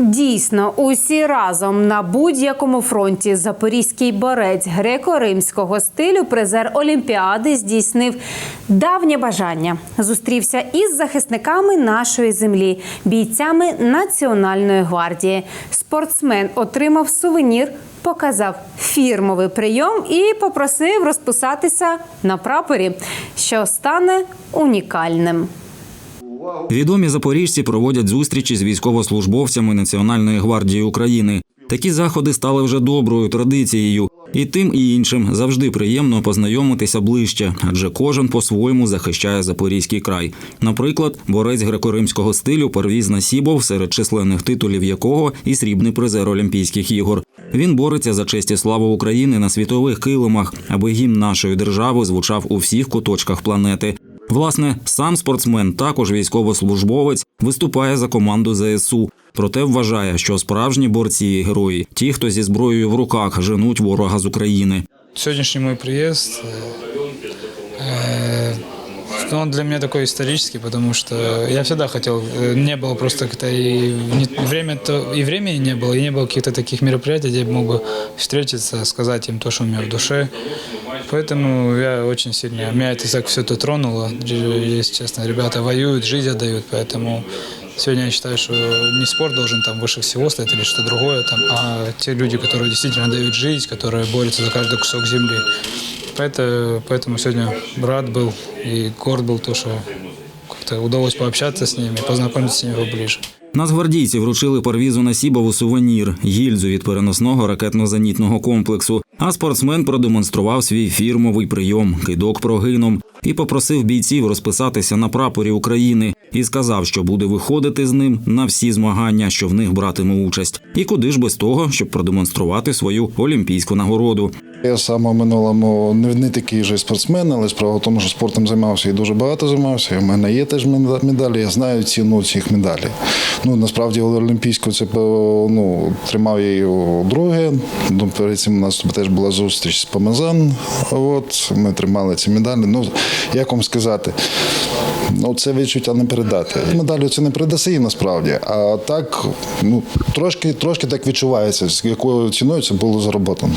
Дійсно, усі разом на будь-якому фронті запорізький борець греко-римського стилю, призер Олімпіади, здійснив давнє бажання. Зустрівся із захисниками нашої землі, бійцями Національної гвардії. Спортсмен отримав сувенір, показав фірмовий прийом і попросив розписатися на прапорі, що стане унікальним. Відомі запоріжці проводять зустрічі з військовослужбовцями Національної гвардії України. Такі заходи стали вже доброю традицією, і тим і іншим завжди приємно познайомитися ближче, адже кожен по-своєму захищає запорізький край. Наприклад, борець греко-римського стилю Парвіз Насібов, серед численних титулів якого і срібний призер Олімпійських ігор. Він бореться за честь і славу України на світових килимах, аби гімн нашої держави звучав у всіх куточках планети. Власне, сам спортсмен, також військовослужбовець, виступає за команду ЗСУ. Проте вважає, що справжні борці і герої ті, хто зі зброєю в руках женуть ворога з України. Сьогоднішній мой приїзд э, ну, он для меня такой исторический, потому что я всегда хотел, э, не было просто как-то и не- время то и времени не было, и не было каких-то таких мероприятий, где я мог бы встретиться, сказать им то, что у меня в душе. Поэтому я очень сильно, меня это так все это тронуло, если честно. Ребята воюют, жизнь отдают, поэтому сегодня я считаю, что не спорт должен там выше всего стоять или что другое, там, а те люди, которые действительно дают жизнь, которые борются за каждый кусок земли. Поэтому, поэтому сегодня рад был и горд был то, что как-то удалось пообщаться с ними, познакомиться с ними поближе. Нацгвардійці вручили Парвізу Насібову сувенір гільзу від переносного ракетно-зенітного комплексу. А спортсмен продемонстрував свій фірмовий прийом кидок прогином і попросив бійців розписатися на прапорі України і сказав, що буде виходити з ним на всі змагання, що в них братиме участь. І куди ж без того, щоб продемонструвати свою олімпійську нагороду. Я сам у минулому не, такий же спортсмен, але справа в тому, що спортом займався і дуже багато займався. В мене є теж меда- медалі, я знаю ціну цих медалей. Ну, насправді Олімпійську це ну, тримав її друге. Ну, перед цим у нас теж була зустріч з Помазан. От, ми тримали ці медалі. Ну, як вам сказати, ну, це відчуття не передати. Медалю це не передаси насправді. А так, ну, трошки, трошки так відчувається, з якою ціною це було зароботано.